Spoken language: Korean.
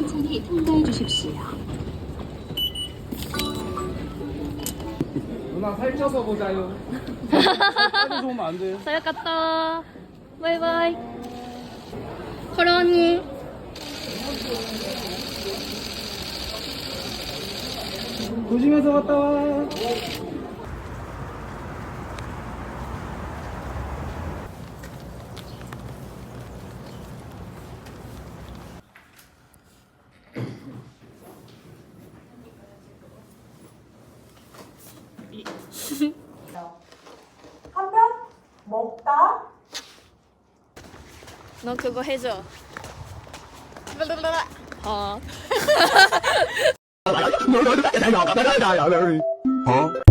안전히 통과해 주십시오. 누나 살쪄서 보자요. 살이 좋으면 안 돼. 잘 갔다. 바이바이. 커러 언니. 조심해서 갔다 와. 한편 먹다 너 그거 해줘. 어. 어?